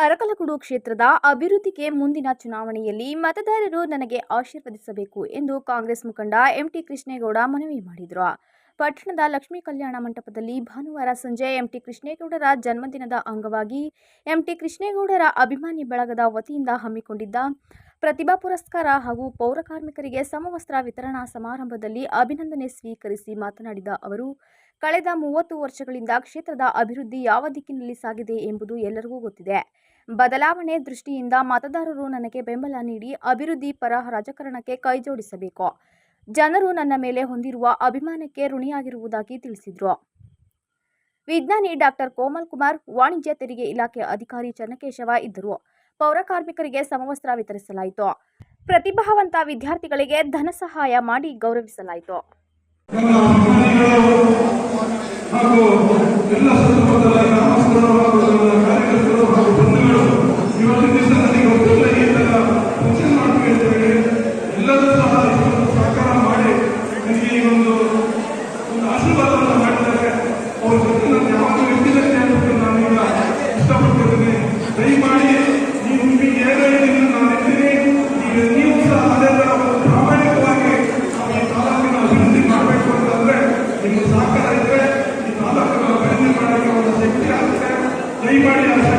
ಅರಕಲಗೂಡು ಕ್ಷೇತ್ರದ ಅಭಿವೃದ್ಧಿಗೆ ಮುಂದಿನ ಚುನಾವಣೆಯಲ್ಲಿ ಮತದಾರರು ನನಗೆ ಆಶೀರ್ವದಿಸಬೇಕು ಎಂದು ಕಾಂಗ್ರೆಸ್ ಮುಖಂಡ ಎಂಟಿ ಕೃಷ್ಣೇಗೌಡ ಮನವಿ ಮಾಡಿದರು. ಪಟ್ಟಣದ ಲಕ್ಷ್ಮೀ ಕಲ್ಯಾಣ ಮಂಟಪದಲ್ಲಿ ಭಾನುವಾರ ಸಂಜೆ ಎಂಟಿ ಕೃಷ್ಣೇಗೌಡರ ಜನ್ಮದಿನದ ಅಂಗವಾಗಿ ಎಂಟಿ ಕೃಷ್ಣೇಗೌಡರ ಅಭಿಮಾನಿ ಬಳಗದ ವತಿಯಿಂದ ಹಮ್ಮಿಕೊಂಡಿದ್ದ ಪ್ರತಿಭಾ ಪುರಸ್ಕಾರ ಹಾಗೂ ಪೌರ ಕಾರ್ಮಿಕರಿಗೆ ಸಮವಸ್ತ್ರ ವಿತರಣಾ ಸಮಾರಂಭದಲ್ಲಿ ಅಭಿನಂದನೆ ಸ್ವೀಕರಿಸಿ ಮಾತನಾಡಿದ ಅವರು ಕಳೆದ ಮೂವತ್ತು ವರ್ಷಗಳಿಂದ ಕ್ಷೇತ್ರದ ಅಭಿವೃದ್ಧಿ ಯಾವ ದಿಕ್ಕಿನಲ್ಲಿ ಸಾಗಿದೆ ಎಂಬುದು ಎಲ್ಲರಿಗೂ ಗೊತ್ತಿದೆ. ಬದಲಾವಣೆ ದೃಷ್ಟಿಯಿಂದ ಮತದಾರರು ನನಗೆ ಬೆಂಬಲ ನೀಡಿ ಅಭಿವೃದ್ಧಿ ಪರ ರಾಜಕಾರಣಕ್ಕೆ ಕೈಜೋಡಿಸಬೇಕು ಜನರು ನನ್ನ ಮೇಲೆ ಹೊಂದಿರುವ ಅಭಿಮಾನಕ್ಕೆ ಋಣಿಯಾಗಿರುವುದಾಗಿ ತಿಳಿಸಿದರು. ವಿಜ್ಞಾನಿ ಡಾಕ್ಟರ್ ಕೋಮಲ್ ಕುಮಾರ್ ವಾಣಿಜ್ಯ ತೆರಿಗೆ ಇಲಾಖೆ ಅಧಿಕಾರಿ ಚನ್ನಕೇಶವ ಇದ್ದರು. ಪೌರ ಕಾರ್ಮಿಕರಿಗೆ ಸಮವಸ್ತ್ರ ವಿತರಿಸಲಾಯಿತು. ಪ್ರತಿಭಾವಂತ ವಿದ್ಯಾರ್ಥಿಗಳಿಗೆ ಧನ ಸಹಾಯ ಮಾಡಿ ಗೌರವಿಸಲಾಯಿತು. ಹಾಗೂ ಎಲ್ಲ ಸಂದರ್ಭದಲ್ಲಿ ನಮಸ್ಕಾರವನ್ನು Amen.